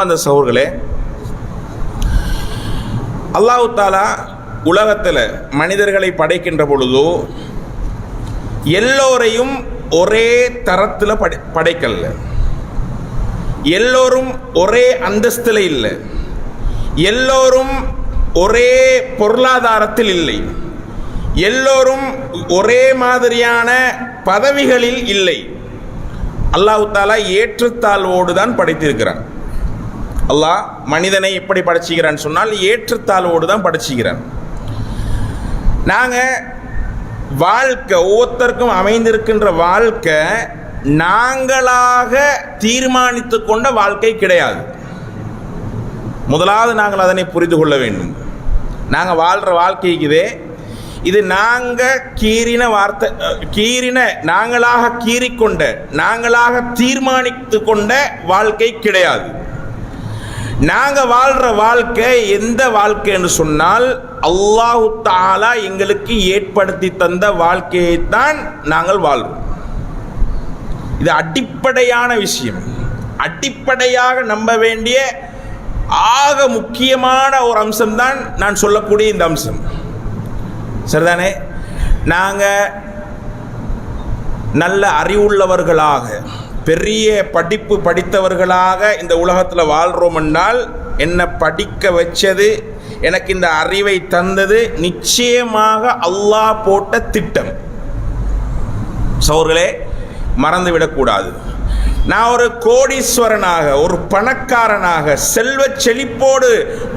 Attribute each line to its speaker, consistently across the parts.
Speaker 1: அன்பார்ந்த சகோர்களே அல்லாஹு தாலா உலகத்தில் மனிதர்களை படைக்கின்ற பொழுதோ எல்லோரையும் ஒரே தரத்தில் படை படைக்கல எல்லோரும் ஒரே அந்தஸ்தில் இல்லை. எல்லோரும் ஒரே பொருளாதாரத்தில் இல்லை. எல்லோரும் ஒரே மாதிரியான பதவிகளில் இல்லை. அல்லாஹு தாலா ஏற்றத்தாழ்வோடு தான் படைத்திருக்கிறான். அல்லாஹ் மனிதனை எப்படி படைச்சிக்கிறான்னு சொன்னால் ஏற்றத்தாழ்வோடு தான் படைச்சிக்கிறான். நாங்கள் வாழ்க்கை ஒவ்வொருத்தருக்கும் அமைந்திருக்கின்ற வாழ்க்கை நாங்களாக தீர்மானித்து கொண்ட வாழ்க்கை கிடையாது. முதலாவது நாங்கள் அதனை புரிந்து கொள்ள வேண்டும். நாங்கள் வாழ்கிற வாழ்க்கைக்குதே இது நாங்கள் கீறின வார்த்தை கீறின நாங்களாக கீறிக்கொண்ட நாங்களாக தீர்மானித்து கொண்ட வாழ்க்கை கிடையாது. நாங்கள் வாழ்கிற வாழ்க்கை எந்த வாழ்க்கைன்னு சொன்னால் அல்லாஹு தாலா எங்களுக்கு ஏற்படுத்தி தந்த வாழ்க்கையை தான் நாங்கள் வாழ்வோம் இது அடிப்படையான விஷயம். அடிப்படையாக நம்ப வேண்டிய ஆக முக்கியமான ஒரு அம்சம்தான் நான் சொல்லக்கூடிய இந்த அம்சம். சரிதானே? நாங்கள் நல்ல அறிவுள்ளவர்களாக பெரிய படிப்பு படித்தவர்களாக இந்த உலகத்தில் வாழ்கிறோம் என்றால் என்னை படிக்க வச்சது எனக்கு இந்த அறிவை தந்தது நிச்சயமாக அல்லாஹ் போட்ட திட்டம். சோர்களே மறந்துவிடக்கூடாது. நான் ஒரு கோடீஸ்வரனாக ஒரு பணக்காரனாக செல்வ செழிப்போடு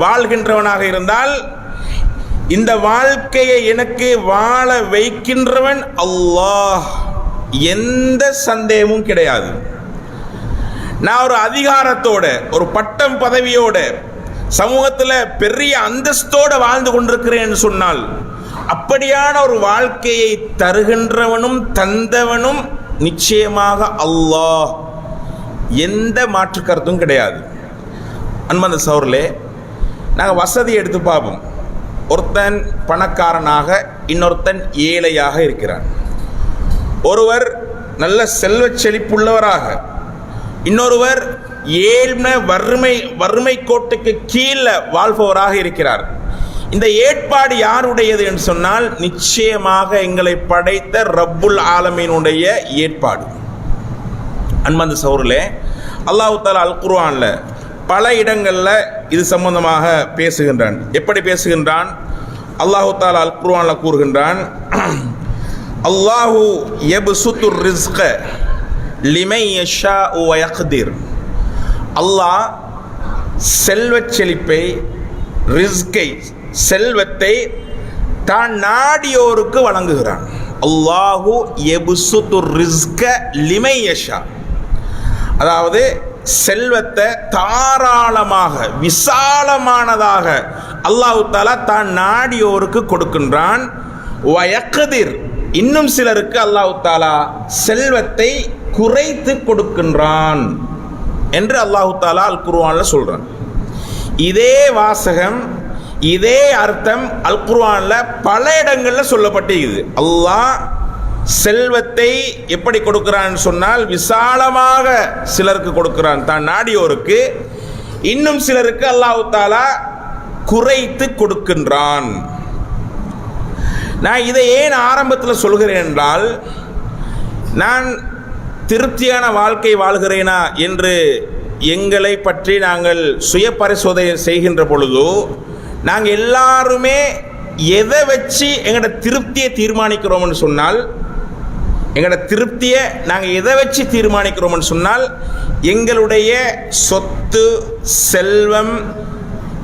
Speaker 1: வாழ்கின்றவனாக இருந்தால் இந்த வாழ்க்கையை எனக்கு வாழ வைக்கின்றவன் அல்லாஹ். எந்த சந்தேகமும் கிடையாது. நான் ஒரு அதிகாரத்தோட ஒரு பட்டம் பதவியோட சமூகத்தில் பெரிய அந்தஸ்தோட வாழ்ந்து கொண்டிருக்கிறேன் சொன்னால் அப்படியான ஒரு வாழ்க்கையை தருகின்றவனும் தந்தவனும் நிச்சயமாக அல்லாஹ். எந்த மாற்று கருத்தும் கிடையாது. அன்பந்த சௌர்லே நாங்கள் வசதி எடுத்து பார்ப்போம். ஒருத்தன் பணக்காரனாக இன்னொருத்தன் ஏழையாக இருக்கிறான். ஒருவர் நல்ல செல்வ செழிப்புள்ளவராக இன்னொருவர் ஏழ்மை வறுமை வறுமை கோட்டுக்கு கீழே வாழ்பவராக இருக்கிறார். இந்த ஏற்பாடு யாருடையது என்று சொன்னால் நிச்சயமாக எங்களை படைத்த ரப்புல் ஆலமீனுடைய ஏற்பாடு. அன்பந்த சௌரில் அல்லாஹு தாலா அல் குர்ஆன்ல பல இடங்களில் இது சம்பந்தமாக பேசுகின்றான். எப்படி பேசுகின்றான்? அல்லாஹு தாலா அல் குர்ஆன்ல கூறுகின்றான் அல்லாஹு எபுசுத்து ரிஸ்க லிமை யஷா வயக்திர். அல்லாஹ் செல்வச் செழிப்பை ரிஸ்கை செல்வத்தை தான் நாடியோருக்கு வழங்குகிறான். அல்லாஹு எபுசுத்து ரிஸ்க லிமை யஷா. அதாவது செல்வத்தை தாராளமாக விசாலமானதாக அல்லாஹு தாலா தான் நாடியோருக்கு கொடுக்கின்றான். வயக்கதிர் இன்னும் சிலருக்கு அல்லாஹு தாலா செல்வத்தை குறைத்து கொடுக்கின்றான் என்று அல்லாஹு தாலா அல் குர்ஆன்ல சொல்றான். இதே வாசகம் இதே அர்த்தம் அல் குர்ஆன்ல பல இடங்கள்ல சொல்லப்பட்டிருக்குது. அல்லாஹ் செல்வத்தை எப்படி கொடுக்கிறான் சொன்னால் விசாலமாக சிலருக்கு கொடுக்கிறான். தான் நாடியோருக்கு இன்னும் சிலருக்கு அல்லாஹு தாலா குறைத்து கொடுக்கின்றான். நான் இதை ஏன் ஆரம்பத்தில் சொல்கிறேன் என்றால் நான் திருப்தியான வாழ்க்கை வாழ்கிறேனா என்று எங்களை பற்றி நாங்கள் சுய பரிசோதனை செய்கின்ற பொழுதோ நாங்கள் எல்லாருமே எதை வச்சு எங்களோட திருப்தியை தீர்மானிக்கிறோம்னு சொன்னால் எங்களோட திருப்தியை நாங்கள் எதை வச்சு தீர்மானிக்கிறோம்னு சொன்னால் எங்களுடைய சொத்து செல்வம்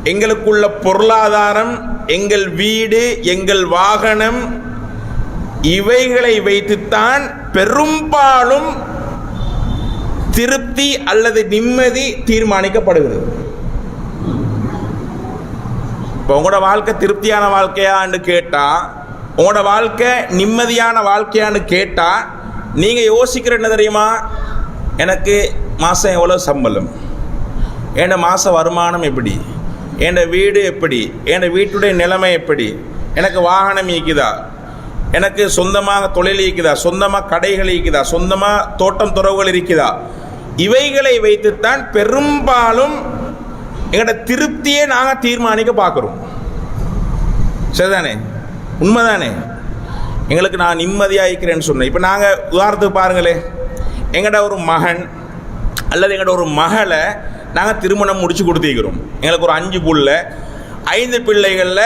Speaker 1: எங்களுக்குள்ள பொருளாதாரம் எங்கள் வீடு எங்கள் வாகனம் இவைகளை வைத்துத்தான் பெரும்பாலும் திருப்தி அல்லது நிம்மதி தீர்மானிக்கப்படுகிறது. இப்போ உங்களோட வாழ்க்கை திருப்தியான வாழ்க்கையான்னு கேட்டால் உங்களோட வாழ்க்கை நிம்மதியான வாழ்க்கையான்னு கேட்டால் நீங்கள் யோசிக்கிற என்ன தெரியுமா? எனக்கு மாதம் எவ்வளோ சம்பளம்? என் மாத வருமானம் எப்படி? என் வீடு எப்படி? என் வீட்டுடைய நிலைமை எப்படி? எனக்கு வாகனம் ஈக்குதா எனக்கு சொந்தமாக தொழில் ஈக்குதா சொந்தமாக கடைகள் இருக்குதா சொந்தமாக தோட்டம் துறவுகள் இருக்குதா இவைகளை வைத்துத்தான் பெரும்பாலும் எங்களோட திருப்தியை நாங்கள் தீர்மானிக்க பார்க்குறோம் சரிதானே? உண்மைதானே? எங்களுக்கு நான் நிம்மதியாக இருக்கிறேன்னு சொன்னேன். இப்போ நாங்கள் உதாரணத்துக்கு பாருங்களே எங்கள்கிட்ட ஒரு மகன் அல்லது எங்கள்கிட்ட ஒரு மகளை நாங்கள் திருமணம் முடித்து கொடுத்திருக்கிறோம். எங்களுக்கு ஒரு அஞ்சு புள்ள. ஐந்து பிள்ளைகளில்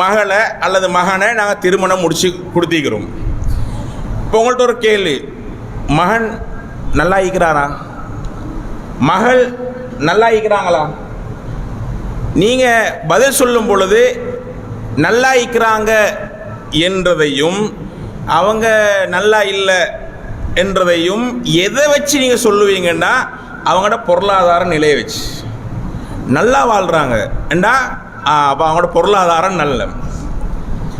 Speaker 1: மகளை அல்லது மகனை நாங்கள் திருமணம் முடித்து கொடுத்திருக்கிறோம். இப்போ உங்கள்கிட்ட ஒரு கேள்வி. மகன் நல்லா இருக்கிறாரா? மகள் நல்லா இருக்கிறாங்களா? நீங்கள் பதில் சொல்லும் பொழுது நல்லா இருக்கிறாங்க என்றதையும் அவங்க நல்லா இல்லை என்றதையும் எதை வச்சு நீங்கள் சொல்லுவீங்கன்னா அவங்களோட பொருளாதார நிலையை வச்சு. நல்லா வாழ்கிறாங்க ஏண்டா? அப்போ அவங்களோட பொருளாதாரம் நல்ல.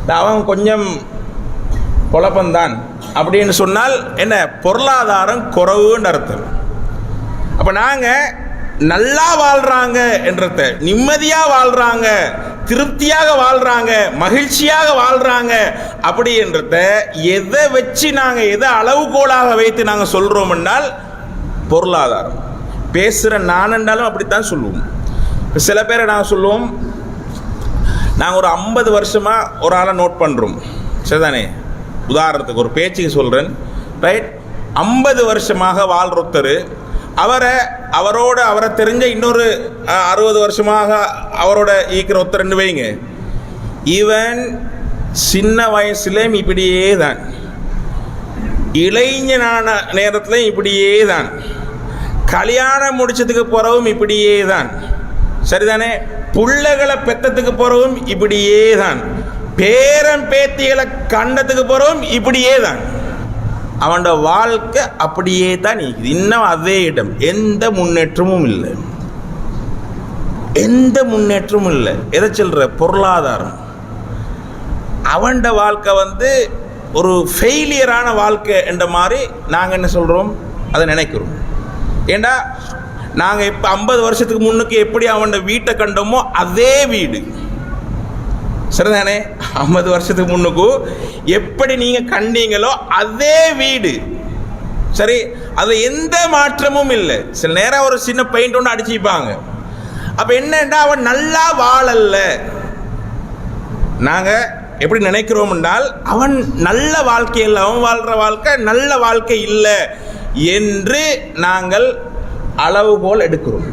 Speaker 1: அவங்க கொஞ்சம் குழப்பம்தான். அப்படின்னு சொன்னால் என்ன? பொருளாதாரம் குறவுன்னு அர்த்தம். அப்போ நாங்கள் நல்லா வாழ்கிறாங்க என்றத நிம்மதியாக வாழ்கிறாங்க திருப்தியாக வாழ்கிறாங்க மகிழ்ச்சியாக வாழ்கிறாங்க அப்படி என்றத எதை வச்சு நாங்கள் எதை அளவுகோலாக வைத்து நாங்கள் சொல்கிறோம் என்றால் பொருளாதாரம். பேசுகிற நானண்டாலும் அப்படித்தான் சொல்லுவோம். இப்போ சில பேரை நான் சொல்லுவோம் நாங்கள் ஒரு ஐம்பது வருஷமாக ஒரு ஆளை நோட் பண்ணுறோம் சரிதானே? உதாரணத்துக்கு ஒரு பேச்சுக்கு சொல்கிறேன் ரைட் ஐம்பது வருஷமாக வாழ்றொருத்தர் அவரை அவரோட அவரை தெரிஞ்ச இன்னொரு அறுபது வருஷமாக அவரோட ஈக்கிற ஒருத்தர் வைங்க இவன் சின்ன வயசுலேயும் இப்படியே தான் இளைஞனான நேரத்துலையும் இப்படியே தான் கல்யாணம் முடிச்சதுக்கு பிறகும் இப்படியே தான் சரிதானே? பிள்ளைகளை பெத்ததுக்கு பிறகும் இப்படியே தான் பேரன் பேத்திகளை கண்டதுக்கு பிறகும் இப்படியே தான் அவனோட வாழ்க்கை அப்படியே தான் இருக்குது. இன்னும் அதே இடம். எந்த முன்னேற்றமும் இல்லை. எந்த முன்னேற்றமும் இல்லை. எதை சொல்ற? பொருளாதாரம். அவன்ட வாழ்க்கை வந்து ஒரு ஃபெயிலியரான வாழ்க்கை என்ற மாதிரி நாங்கள் என்ன சொல்கிறோம் அதை நினைக்கிறோம். ஏண்டா நாங்கள் இப்போ ஐம்பது வருஷத்துக்கு முன்னுக்கு எப்படி அவனோட வீட்டை கண்டோமோ அதே வீடு. சரிதானே ஐம்பது வருஷத்துக்கு முன்னுக்கு எப்படி நீங்கள் கண்டீங்களோ அதே வீடு. சரி அது எந்த மாற்றமும் இல்லை. சில நேரம் ஒரு சின்ன பெயிண்ட் ஒன்று அடிச்சுப்பாங்க அப்போ என்னண்டா அவன் நல்லா வாழல்ல நாங்கள் எப்படி நினைக்கிறோம் என்றால் அவன் நல்ல வாழ்க்கையில் அவன் வாழ்கிற வாழ்க்கை நல்ல வாழ்க்கை இல்லை. என்று நாங்கள் அளவுகோல் எடுக்கிறோம்.